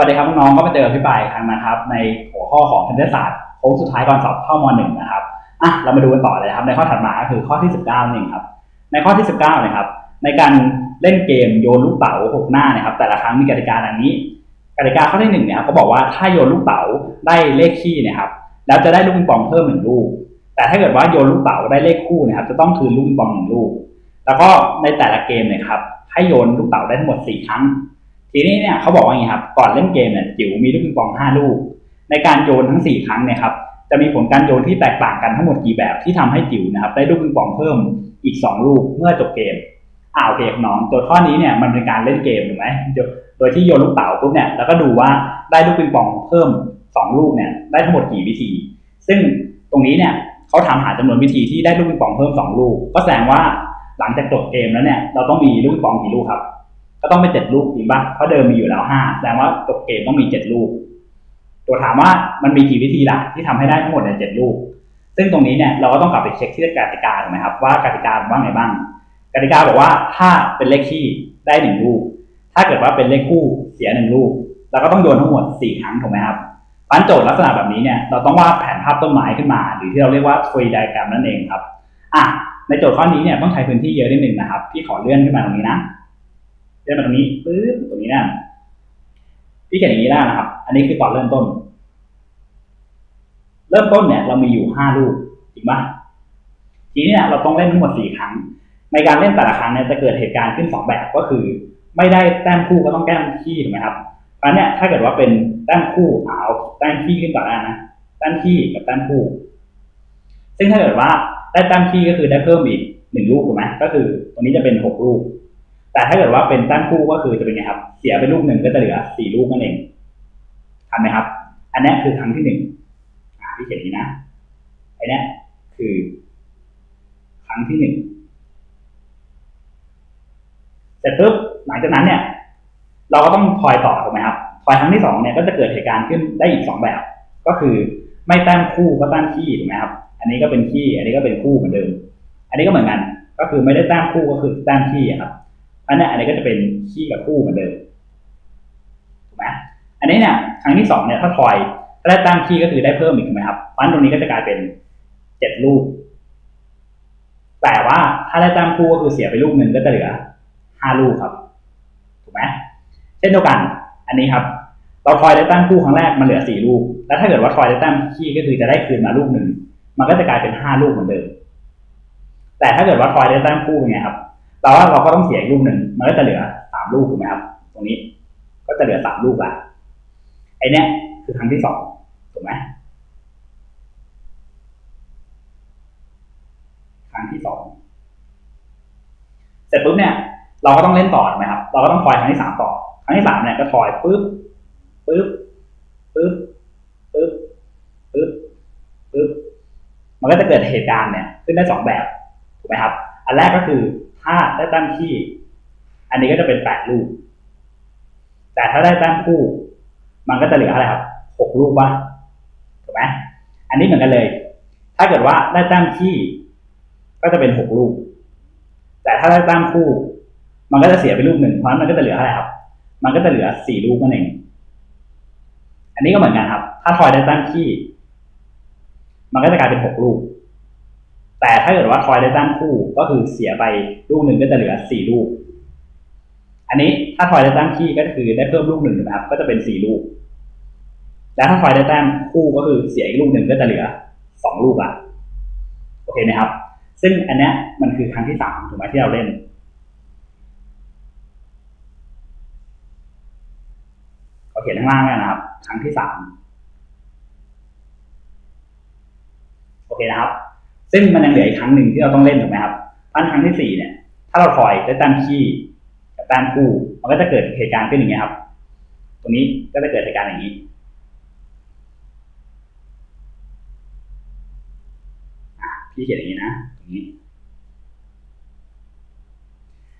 วัสดีครับน้องๆก็มาเจอพี่ปายครั้งนะครับ ในหัวข้อของคณิตศาสตร์โค้งสุดท้ายก่อนสอบเข้ามหนึ่งนะครับอะเรามาดูกันต่อเลยครับ ในข้อถัดมาก็คือข้อที่ 19นั่นเองครับในข้อที่ 19นะครับในการเล่นเกมโยนลูกเต๋าหกหน้านะครับ แต่ละครั้งมีกติกาดังนี้กติกาข้อที่หนึ่งเนี่ยครับเขาบอกว่าถ้าโยนลูกเต๋าได้เลขคี่เนะครับแล้วจะได้ลูกปิงปองเพิ่มหนึ่งลูก แต่ถ้าเกิดว่าโยนลูกเต๋าได้เลขคู่นะครับ จะต้องคืนลูกปิงปองหนึ่งลูก แล้วก็ในแต่ละเกมเนี่ยครับให้โยนลูกเต๋าได้ทั้งหมดสี่ครั้ง ทีนี้เนี่ยเขาบอกว่าอย่างนี้ครับก่อนเล่นเกมเนี่ยจิ๋วมีลูกปิงปองห้าลูก ในการโยนทั้งสี่ครั้งเนี่ยครับจะมีผลการโยนที่แตกต่างกันทั้งหมดกี่แบบที่ทำให้จิ๋วนะครับได้ลูกปิงปองเพิ่มอีกสองลูกเมื่อจบเกมอ่าโอเคน้องตัวข้อนี้เนี่ยมันเป็นการเล่นเกมถูกไหมโดยที่โยนลูกเต๋าปุ๊บเนี่ยแล้วก็ดูว่าได้ลูกปิงปองเพิ่มสองลูกเนี่ยได้ทั้งหมดกี่วิธี ซึ่งตรงนี้เนี่ยเขาถามหาจำนวนวิธีที่ได้ลูกปิงปองเพิ่มสองลูก ก็แสดงว่าหลังจากจบเกมแล้วเนี่ยเราต้องมีลูกปิงปองกี่ลูกครับ ก็ต้องเป็นเจ็ดลูกจริงปะเพราะเดิมมีอยู่แล้วห้าแสดงว่าจบเกมต้องมีเจ็ดลูก ตัวถามว่ามันมีกี่วิธีล่ะที่ทำให้ได้ทั้งหมดในเจ็ดลูก ซึ่งตรงนี้เนี่ยเราก็ต้องกลับไปเช็คที่กติกาถูกไหมครับว่ากติกาว่าไงบ้างกติกาบอกว่าถ้าเป็นเลขคี่ได้หนึ่งลูก ถ้าเกิดว่าเป็นเลขคู่เสียหนึ่งลูกเราก็ต้องโยนทั้งหมดสี่ครั้งถูกไหมครับปันโจทย์ลักษณะแบบนี้เนี่ยเราต้องวาดแผนภาพต้นไม้ขึ้นมา หรือที่เราเรียกว่า tree diagram นั่นเองครับอะในโจทย์ข้อนี้เนี่ยต้องใช้พื้นที่เยอะนิดหนึ่งนะครับ พี่ขอเลื่อนขึ้นมาตรงนี้นะ ลื่อนมาตรงนี้ปึ๊บตรงนี้นะพี่เขียนอย่างนี้ได้นะครับ อันนี้คือตอนเริ่มต้น เริ่มต้นเนี่ยเรามีอยู่ห้าลูกจริงปะทีนี้เนี่ยเราต้องเล่นทั้งหมดสี่ครั้ง ในการเล่นแต่ละครั้งเนี่ยจะเกิดเหตุการณ์ขึ้นสองแบบก็คือ ไม่ได้แต้มคู่ก็ต้องแต้มขี้ถูกไหมครับเพราะเนี่ยถ้าเกิดว่าเป็นแต้มคู่เอาแต้มขี้ขึ้นก่อนแล้นะแต้มขี้กับแต้มคู่ ซึ่งถ้าเกิดว่าได้แต้มขี้ก็คือได้เพิ่มอีกหนึ่งลูกถูกไหมก็คือตรงนี้จะเป็นหกลูก แต่ถ้าเกิดว่าเป็นแต้มคู่ก็คือจะเป็นไงครับ เสียไปลูกหนึ่งก็จะเหลือสี่ลูกนั่นเองทันไหมครับ อันนี้คือครั้งที่หนึ่งพี่เขียนนี้นะอ้นี่คือ ครั้งที่หนึ่งเสร็จปุ๊บหลังจากนั้นเนี่ย เราก็ต้องทอยต่อถูกไหมครับทอยครั้งที่สองเนี่ยก็จะเกิดเหตุการณ์ขึ้นได้อีกสองแบบ ก็คือไม่แต้มคู่ก็แต้มขี้ถูกไหมครับ อันนี้ก็เป็นขี้ อันนี้ก็เป็นคู่เหมือนเดิม อันนี้ก็เหมือนกัน ก็คือไม่ได้แต้มคู่ก็คือแต้มขี้ครับ อันนี้อันนี้ก็จะเป็นขี้กับคู่เหมือนเดิมถูกไหมอันนี้เนี่ยครั้งที่สองเนี่ยถ้าทอยถ้าได้แต้มขี้ก็คือได้เพิ่มอีกถูกไหมครับเพราะฉะนั้นตรงนี้ก็จะกลายเป็นเจ็ดลูก แต่ว่าถ้าได้แต้มคู่ก็คือเสียไปลูกหนึ่งก็จะเหลือห้าลูกครับถูกไหมเช่นเดียวกัน อันนี้ครับ เราทอยได้แต้มคู่ครั้งแรกมันเหลือสี่ลูก แล้วถ้าเกิดว่าทอยได้แต้มขี้ก็คือจะได้คืนมาลูกหนึ่งมันก็จะกลายเป็นห้าลูกเหมือนเดิมแต่ถ้าเกิดว่าทอยได้แต้มคู่เป็นไงครับ แปลว่าเราก็ต้องเสียลูกหนึ่งมันก็จะเหลือสามลูกถูกไหมครับตรงนี้ ก็จะเหลือสามลูกละไอเนี้ยคือครั้งที่สองถูกไหมครั้งที่สองเสร็จปุ๊บเนี่ย เราก็ต้องเล่นต่อถูกไหมครับเราก็ต้องทอยครั้งที่สามต่อครั้งที่สามเนี่ยก็ทอยปึ๊บปึ๊บปึ๊บปึ๊บปึ๊บปึ๊บมันก็จะเกิดเหตุการณ์เนี่ย ขึ้นได้สองแบบถูกไหมครับ อันแรกก็คือ ถ้าได้แต้มขี้ อันนี้ก็จะเป็นแปดลูก แต่ถ้าได้แต้มคู่ มันก็จะเหลืออะไรครับหกลูกวะถูกไหมอันนี้เหมือนกันเลย ถ้าเกิดว่าได้แต้มขี้ ก็จะเป็นหกลูก แต่ถ้าได้แต้มคู่ มันก็จะเสียไปลูกหนึ่งเพราะนั้นมันก็จะเหลืออะไรครับ มันก็จะเหลือสี่ลูกนั่นเอง อันนี้ก็เหมือนกันครับ ถ้าทอยได้แต้มขี้ มันก็จะกลายเป็นหกลูก แต่ถ้าเกิดว่าทอยได้แต้มคู่ก็คือเสียไปลูกหนึ่งก็จะเหลือสี่ลูก อันนี้ถ้าทอยได้แต้มขี้ก็คือได้เพิ่มลูกหนึ่งนะครับ ก็จะเป็นสี่ลูก แล้วถ้าทอยได้แต้มคู่ก็คือเสียอีกลูกหนึ่งก็จะเหลือสองลูกละโอเคไหมครับ ซึ่งอันเนี้ยมันคือครั้งที่สามถูกไหมที่เราเล่นเราเขียนข้างล่างแล้วนะครับ ครั้งที่สามโอเคนะครับ ซึ่งมันยังเหลืออีกครั้งหนึ่งที่เราต้องเล่นถูกไหมครับอันครั้งที่สี่เนี่ย ถ้าเราถอยได้ต้มขี้กับต้มคู่ มันก็จะเกิดเหตุการณ์ขึ้นอย่างนี้ครับ ตรงนี้ก็จะเกิดเหตุการณ์อย่างนี้พี่เขียนอย่างนี้นะตรงนี้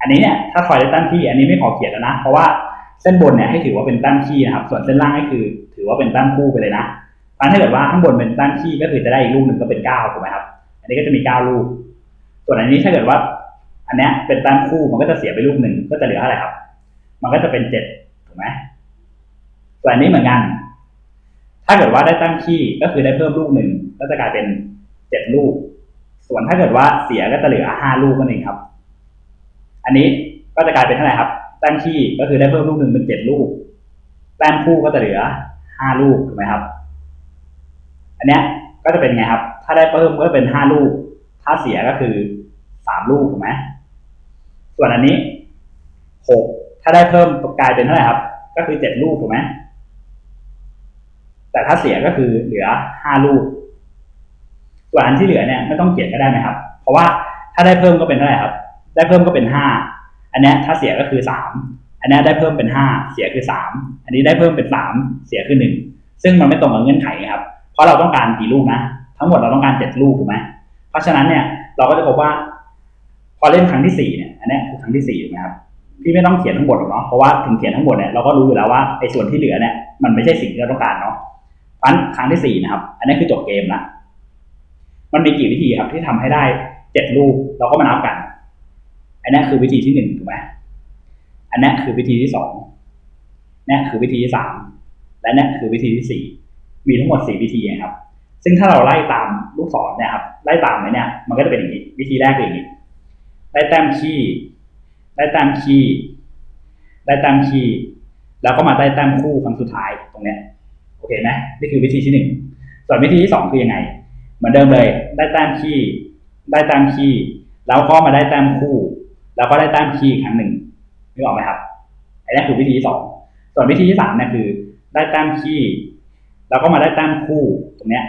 อันนี้เนี่ยถ้าถอยได้แต้มขี้อันนี้ไม่ขอเขียนแล้วนะเพราะว่าเส้นบนเนี่ยให้ถือว่าเป็นแต้มขี้นะครับ ส่วนเส้นล่างก็คือ ถือว่าเป็นแต้มคู่ไปเลยนะเพราะถ้าเกิดว่าข้างบนเป็นแต้มขี้ก็คือจะได้อีกลูกหนึ่งก็เป็นเก้าถูกไหมครับ อันนี้ก็จะมีเก้าลูก ส่วนอันนี้ถ้าเกิดว่า อันเนี้ยเป็นแต้มคู่มันก็จะเสียไปลูกหนึ่งก็จะเหลืออะไรครับ มันก็จะเป็นเจ็ดถูกไหมส่วนอันนี้เหมือนกัน ถ้าเกิดว่าได้ตั้งขี้ก็คือได้เพิ่มลูกหนึ่งก็จะกลายเป็นเจ็ดลูก ส่วนถ้าเกิดว่าเสียก็จะเหลือห้าลูกนั่นเองครับ อันนี้ก็จะกลายเป็นเท่าไหร่ครับแต้มขี้ก็คือได้เพิ่มลูกหนึ่งเป็นเจ็ดลูกแต้มคู่ก็จะเหลือห้าลูกถูกไหมครับ อันเนี้ยก็จะเป็นไงครับ ถ้าได้เพิ่มก็เป็นห้าลูก ถ้าเสียก็คือสามลูกถูกไหมส่วนอันนี้หกถ้าได้เพิ่มกลายเป็นเท่าไหร่ครับ ก็คือเจ็ดลูกถูกไหมแต่ถ้าเสียก็คือเหลือห้าลูก ส่วนอันที่เหลือเนี่ยไม่ต้องเขียนก็ได้นะครับ เพราะว่าถ้าได้เพิ่มก็เป็นเท่าไหร่ครับ ได้เพิ่มก็เป็นห้าอันนี้ถ้าเสียก็คือสามอันนี้ได้เพิ่มเป็นห้าเสียคือสามอันนี้ได้เพิ่มเป็นสามเสียคือหนึ่งซึ่งมันไม่ตรงกับเงื่อนไขครับ เพราะเราต้องการกี่ลูกนะ ทั้งหมดเราต้องการเจ็ดลูกถูกไหมเพราะฉะนั้นเนี่ยเราก็จะพบว่า พอเล่นครั้งที่สี่เนี่ยอันนี้คือครั้งที่สี่ถูกไหมครับพี่ไม่ต้องเขียนทั้งหมดหรอกเนาะเพราะว่าถึงเขียนทั้งหมดเนี่ยเราก็รู้อยู่แล้วว่าไอ้ส่วนที่เหลือเนี่ยมันไม่ใช่สิ่งที่เราต้องการเนาะเพราะฉะนั้นครั้งที่สี่นะครับ อันนี้คือจบเกมละมันมีกี่วิธีครับที่ทำให้ได้เจ็ดลูกเราก็มานับกัน อันนี้คือวิธีที่หนึ่งถูกไหมอันนี้คือวิธีที่สองนี่คือวิธีที่สามและนี่คือวิธีที่สี่มีทั้งหมดสี่วิธีครับ ซึ่งถ้าเราไล่ตามลูกศรเนี่ยครับไล่ตามไปเนี่ย มันก็จะเป็นอย่างนี้ วิธีแรกเป็นอย่างนี้ได้แต้มขี้ได้แต้มขี้ได้แต้มขี้แล้วก็มาได้แต้มคู่ครั้งสุดท้ายตรงเนี้ยโอเคไหมนี่คือวิธีที่หนึ่งส่วนวิธีที่สองคือยังไง เหมือนเดิมเลย ได้แต้มขี้ได้แต้มขี้แล้วก็มาได้แต้มคู่ แล้วก็ได้แต้มขี้ครั้งหนึ่งนึกออกไหมครับอันนี้คือวิธีที่สองส่วนวิธีที่สามเนี่ยคือ ได้แต้มขี้แล้วก็มาได้แต้มคู่ตรงเนี้ย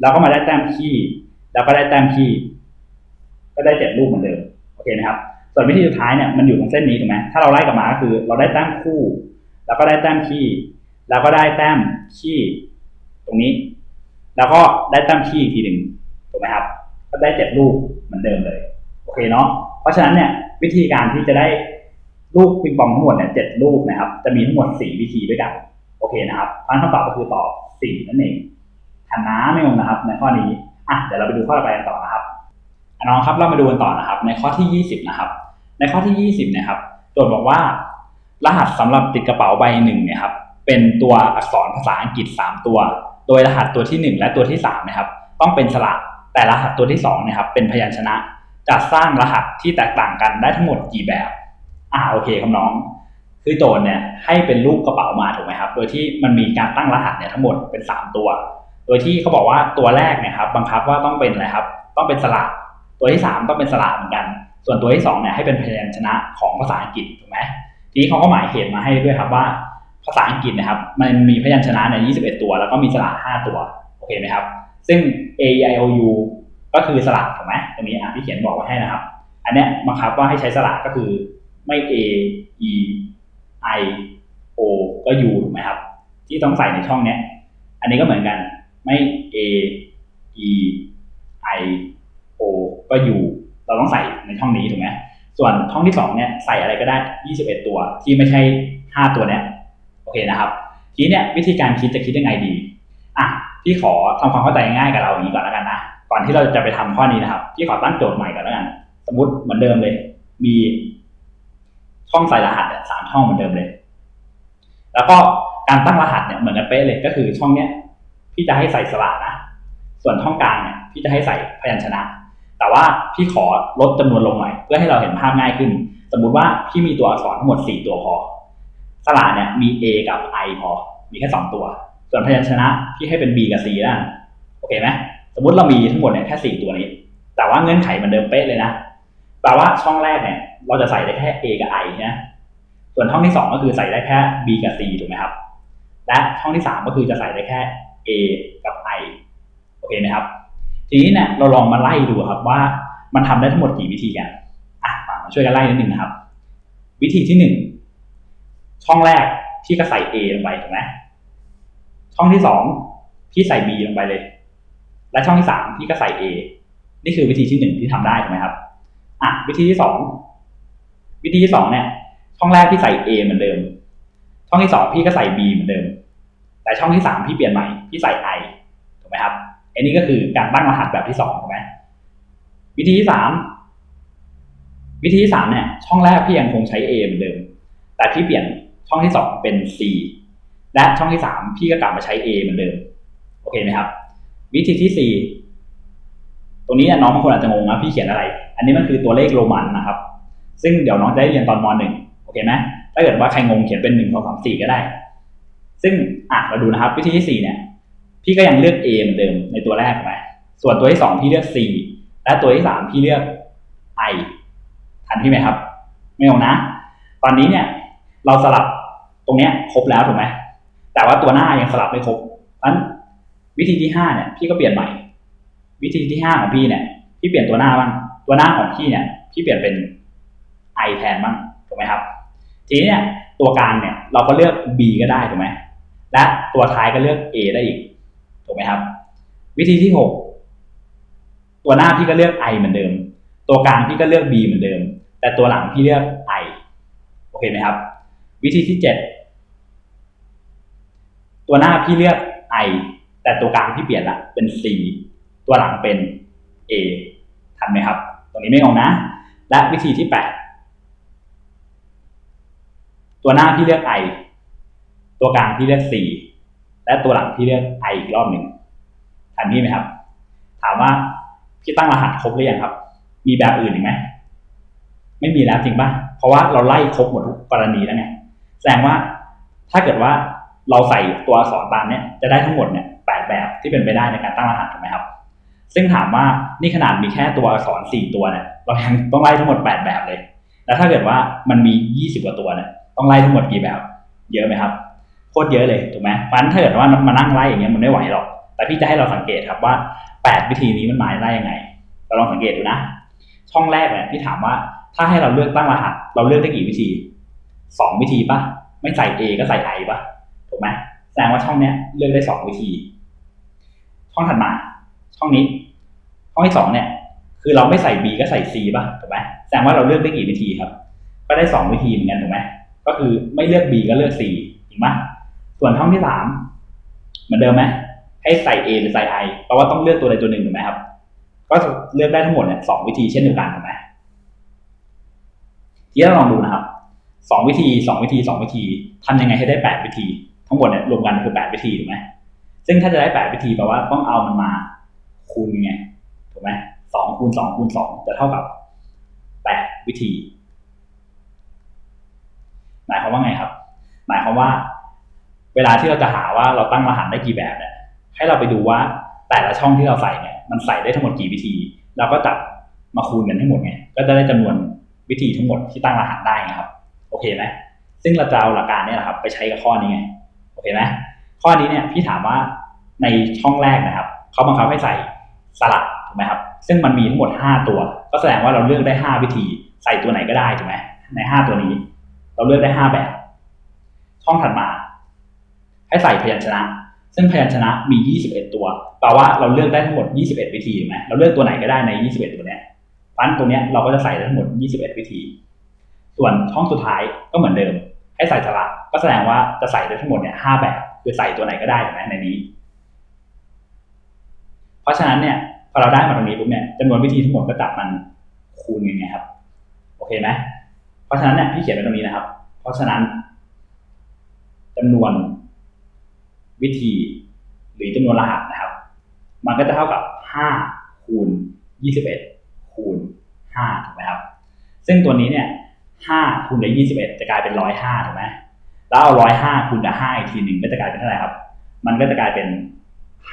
แล้วก็มาได้แต้มขี้แล้วก็ได้แต้มขี้ก็ได้เจ็ดลูกเหมือนเดิมโอเคนะครับ ส่วนวิธีสุดท้ายเนี่ยมันอยู่ตรงเส้นนี้ถูกไหมถ้าเราไล่กลับมาก็คือ เราได้แต้มคู่ แล้วก็ได้แต้มขี้แล้วก็ได้แต้มขี้ตรงนี้ แล้วก็ได้แต้มขี้อีกทีหนึ่งถูกไหมครับ ก็ได้เจ็ดลูกเหมือนเดิมเลยโอเคเนาะเพราะฉะนั้นเนี่ยวิธีการที่จะได้ลูกปิงปองทั้งหมดเนี่ยเจ็ดลูกนะครับ จะมีทั้งหมดสี่วิธีด้วยกัน โอเคนะครับเพราะคำตอบก็คือตอบสี่นั่นเอง ทันนะไม่งงนะครับ ในข้อนี้อะเดี๋ยวเราไปดูข้อต่อไปกันต่อนะครับน้องครับเรามาดูกันต่อนะครับ ในข้อที่ยี่สิบนะครับ ในข้อที่ยี่สิบนะครับโจทย์บอกว่า รหัสสำหรับติดกระเป๋าใบหนึ่งเนี่ยครับเป็นตัวอักษรภาษาอังกฤษสามตัว โดยรหัสตัวที่หนึ่งและตัวที่สามนะครับ ต้องเป็นสระแต่รหัสตัวที่สองนะครับเป็นพยัญชนะจะสร้างรหัสที่แตกต่างกันได้ทั้งหมดกี่แบบ อ่าโอเคครับน้อง คือโจทย์เนี่ยให้เป็นรูปกระเป๋ามาถูกไหมครับ โดยที่มันมีการตั้งรหัสเนี่ยทั้งหมดเป็นสามตัว โดยที่เขาบอกว่าตัวแรกเนี่ยครับบังคับว่าต้องเป็นอะไรครับ ต้องเป็นสระตัวที่สามต้องเป็นสระเหมือนกัน ส่วนตัวที่สองเนี่ยให้เป็นพยัญชนะของภาษาอังกฤษถูกไหมทีนี้เขาก็หมายเหตุมาให้ด้วยครับว่าภาษาอังกฤษนะครับ มันมีพยัญชนะใน21 ตัว แล้วก็มีสระ5ตัวโอเคไหมครับ ซึ่ง a i o u ก็คือสระถูกไหมตรงนี้อะพี่เขียนบอกไว้ให้นะครับ อันเนี้ยบังคับว่าให้ใช้สระก็คือไม่ a e i o ก็ u ถูกไหมครับ ที่ต้องใส่ในช่องเนี้ย อันนี้ก็เหมือนกัน ไม่ a e i o ก็ u เราต้องใส่ในช่องนี้ถูกไหมส่วนช่องที่สองเนี่ยใส่อะไรก็ได้ 21 ตัวที่ไม่ใช่ 5 ตัวเนี้ยโอเคนะครับ ทีเนี่ยวิธีการคิดจะคิดยังไงดีอะพี่ขอทำความเข้าใจง่ายกับเราอย่างนี้ก่อนแล้วกันนะก่อนที่เราจะไปทำข้อนี้นะครับพี่ขอตั้งโจทย์ใหม่ก่อนแล้วกัน สมมติเหมือนเดิมเลย มีช่องใส่รหัสสามช่องเหมือนเดิมเลย แล้วก็การตั้งรหัสเนี่ยเหมือนกันเป๊ะเลยก็คือช่องเนี้ย พี่จะให้ใส่สระนะ ส่วนช่องกลางเนี่ยพี่จะให้ใส่พยัญชนะ แต่ว่าพี่ขอลดจำนวนลงหน่อยเพื่อให้เราเห็นภาพง่ายขึ้น สมมุติว่าพี่มีตัวอักษรทั้งหมดสี่ตัวพอ สระเนี่ยมี A กับ I พอ มีแค่สองตัว ส่วนพยัญชนะพี่ให้เป็น B กับ C ได้โอเคไหมสมมติเรามีทั้งหมดเนี่ยแค่สี่ตัวนี้ แต่ว่าเงื่อนไขมันเดิมเป๊ะเลยนะแปลว่าช่องแรกเนี่ยเราจะใส่ได้แค่ A กับ I นะส่วนช่องที่สองก็คือใส่ได้แค่ B กับ C ถูกไหมครับ และช่องที่สามก็คือจะใส่ได้แค่ A กับ I โอเคไหมครับ ทีนี้เนี่ยเราลองมาไล่ดูครับว่ามันทำได้ทั้งหมดกี่วิธีกันอะมาช่วยกันไล่นิดนึงนะครับ วิธีที่หนึ่งช่องแรกพี่ก็ใส่ A ลงไปถูกไหมช่องที่สองพี่ใส่ B ลงไปเลย และช่องที่สามพี่ก็ใส่ A นี่คือวิธีที่หนึ่งที่ทำได้ถูกไหมครับอะวิธีที่สองวิธีที่สองเนี่ย ช่องแรกพี่ใส่ A เหมือนเดิม ช่องที่สองพี่ก็ใส่ B เหมือนเดิม แต่ช่องที่สามพี่เปลี่ยนใหม่ พี่ใส่ I ถูกไหมครับอันนี้ก็คือการตั้งรหัสแบบที่สองถูกไหมวิธีที่สามวิธีที่สามเนี่ย ช่องแรกพี่ยังคงใช้ A เหมือนเดิม แต่พี่เปลี่ยนช่องที่สองเป็น C และช่องที่สามพี่ก็กลับมาใช้ A เหมือนเดิม โอเคไหมครับ วิธีที่สี่ตรงนี้น้องบางคนอาจจะงงนะพี่เขียนอะไร อันนี้มันคือตัวเลขโรมันนะครับ ซึ่งเดี๋ยวน้องจะได้เรียนตอนมหนึ่งโอเคไหมถ้าเกิดว่าใครงงเขียนเป็นหนึ่งสองสามสี่ก็ได้ ซึ่งอะเราดูนะครับ วิธีที่สี่เนี่ย พี่ก็ยังเลือก A เหมือนเดิมในตัวแรกไหมส่วนตัวที่สองพี่เลือก C และตัวที่สามพี่เลือก I ทันพี่ไหมครับ ไม่งงนะ ตอนนี้เนี่ย เราสลับตรงเนี้ยครบแล้วถูกไหมแต่ว่าตัวหน้ายังสลับไม่ครบเพราะฉะนั้นวิธีที่ห้าเนี่ยพี่ก็เปลี่ยนใหม่ วิธีที่ห้าของพี่เนี่ยพี่เปลี่ยนตัวหน้าบ้างตัวหน้าของพี่เนี่ยพี่เปลี่ยนเป็น I แทนบ้างถูกไหมครับ ทีนี้เนี่ยตัวกลางเนี่ยเราก็เลือก B ก็ได้ถูกไหมและตัวท้ายก็เลือก A ได้อีก ถูกไหมครับ วิธีที่หกตัวหน้าพี่ก็เลือก I เหมือนเดิม ตัวกลางพี่ก็เลือก B เหมือนเดิม แต่ตัวหลังพี่เลือก I โอเคไหมครับ วิธีที่เจ็ดตัวหน้าพี่เลือก I แต่ตัวกลางพี่เปลี่ยนละเป็น C ตัวหลังเป็น A ทันไหมครับ ตรงนี้ไม่งงนะ และวิธีที่แปดตัวหน้าพี่เลือก I ตัวกลางพี่เลือก C และตัวหลังพี่เลือก I อีกรอบหนึ่งทันพี่ไหมครับ ถามว่าพี่ตั้งรหัสครบหรือยังครับ มีแบบอื่นอีกไหมไม่มีแล้วจริงปะเพราะว่าเราไล่ครบหมดทุกกรณีแล้วไงแสดงว่าถ้าเกิดว่าเราใส่ตัวอักษรตามเนี้ยจะได้ทั้งหมดเนี่ยแปดแบบที่เป็นไปได้ในการตั้งรหัสถูกไหมครับ ซึ่งถามว่านี่ขนาดมีแค่ตัวอักษรสี่ตัวเนี่ยเรายังต้องไล่ทั้งหมดแปดแบบเลย แล้วถ้าเกิดว่ามันมียี่สิบกว่าตัวเนี่ยต้องไล่ทั้งหมดกี่แบบ เยอะไหมครับ คตรเยอะเลยถูกไหมเพราะฉะนั้นถ้าเกิดว่ามานั่งไล่อย่างเงี้ยมันไม่ไหวหรอก แต่พี่จะให้เราสังเกตครับว่าแปดวิธีนี้มันมาได้ยังไง เราลองสังเกตดูนะ ช่องแรกเนี่ยพี่ถามว่าถ้าให้เราเลือกตั้งรหัส เราเลือกได้กี่วิธีสองวิธีปะไม่ใส่ A ก็ใส่ I ปะถูกไหมแสดงว่าช่องเนี้ยเลือกได้สองวิธี ช่องถัดมา ช่องนี้ ช่องที่สองเนี่ยคือเราไม่ใส่ B ก็ใส่ C ปะถูกไหมแสดงว่าเราเลือกได้กี่วิธีครับ ก็ได้สองวิธีเหมือนกันถูกไหมก็คือไม่เลือก B ก็เลือก C ถูกไหม ส่วนช่องที่สามเหมือนเดิมไหมให้ใส่ A หรือใส่ I เพราะว่าต้องเลือกตัวใดตัวหนึ่งถูกไหมครับ ก็เลือกได้ทั้งหมดเนี่ยสองวิธีเช่นเดียวกันถูกไหมทีนี้เราลองดูนะครับสองวิธีสองวิธีสองวิธีทำยังไงให้ได้แปดวิธี ทั้งหมดเนี่ยรวมกันคือแปดวิธีถูกไหมซึ่งถ้าจะได้แปดวิธีแปลว่าต้องเอามันมาคูณไงถูกไหมสองคูณสองคูณสองจะเท่ากับแปดวิธี หมายความว่าไงครับ หมายความว่า เวลาที่เราจะหาว่าเราตั้งรหัสได้กี่แบบเนี่ยให้เราไปดูว่าแต่ละช่องที่เราใส่เนี่ยมันใส่ได้ทั้งหมดกี่วิธี เราก็จับมาคูณกันให้งหมดไงก็จะได้จำนวนวิธีทั้งหมดที่ตั้งรหัสได้ไงครับ โอเคไหมซึ่งเราจะเอาหลักการเนี่ยแหละครับไปใช้กับข้อนี้ไงโอเคไหมข้อนี้เนี่ยพี่ถามว่าในช่องแรกนะครับเขาบังคับให้ใส่สลับถูกไหมครับ ซึ่งมันมีทั้งหมดห้าตัว ก็แสดงว่าเราเลือกได้ห้าวิธี ใส่ตัวไหนก็ได้ถูกไหมในห้าตัวนี้ เราเลือกได้ห้าแบบ ช่องถัดมา ให้ใส่พยัญชนะ ซึ่งพยัญชนะมี 21 ตัวแปลว่าเราเลือกได้ทั้งหมด 21 วิธีถูกไหมเราเลือกตัวไหนก็ได้ใน 21 ตัวเนี้ยฟันตัวเนี้ยเราก็จะใส่ได้ทั้งหมด 21 วิธี ส่วนช่องสุดท้ายก็เหมือนเดิม ให้ใส่สลับก็แสดงว่าจะใส่ได้ทั้งหมดเนี่ย5แบบคือใส่ตัวไหนก็ได้ถูกไหมในนี้ เพราะฉะนั้นเนี่ยพอเราได้มาตรงนี้ปุ๊บเนี่ยจำนวนวิธีทั้งหมดก็จับมันคูณยังไงครับ โอเคไหมเพราะฉะนั้นเนี่ยพี่เขียนไว้ตรงนี้นะครับ เพราะฉะนั้นจำนวน วิธีหรือจำนวนรหัสนะครับ มันก็จะเท่ากับห้าคูณยี่สิบเอ็ดคูณห้าถูกไหมครับ ซึ่งตัวนี้เนี่ยห้าคูณด้วยยี่สิบเอ็ดจะกลายเป็นร้อยห้าถูกไหมแล้วเอาร้อยห้าคูณกับห้าอีกทีหนึ่งก็จะกลายเป็นเท่าไหร่ครับ มันก็จะกลายเป็น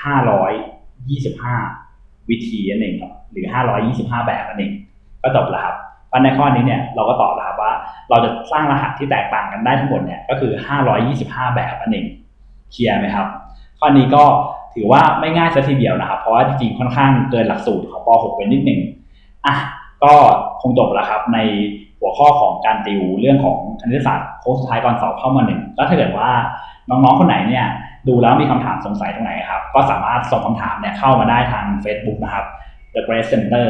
ห้าร้อยยี่สิบห้าวิธีนั่นเองครับ หรือห้าร้อยยี่สิบห้าแบบนั่นเอง ก็จบแล้วครับพราะในข้อนี้เนี่ยเราก็ตอบแล้วครับว่าเราจะสร้างรหัสที่แตกต่างกันได้ทั้งหมดเนี่ยก็คือ 525 แบบนั่นเอง เคลียร์ไหมครับ ข้อนี้ก็ถือว่าไม่ง่ายซะทีเดียวนะครับ เพราะว่าจริงๆค่อนข้างเกินหลักสูตรของป .6 ไปนิดหนึ่งอะก็คงจบแล้วครับในหัวข้อของการติวเรื่องของคณิตศาสตร์โค้งสุดท้ายก่อนสอบเข้ามาหนึ่งแล้วถ้าเกิดว่าน้องๆคนไหนเนี่ยดูแล้วมีคำถามสงสัยตรงไหนครับ ก็สามารถส่งคำถามเนี่ยเข้ามาได้ทาง Facebook นะครับ The Grace Center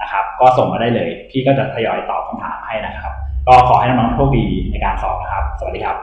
นะครับก็ส่งมาได้เลย พี่ก็จะทยอยตอบคำถามให้นะครับ ก็ขอให้น้องๆโชคดีในการสอบนะครับ สวัสดีครับ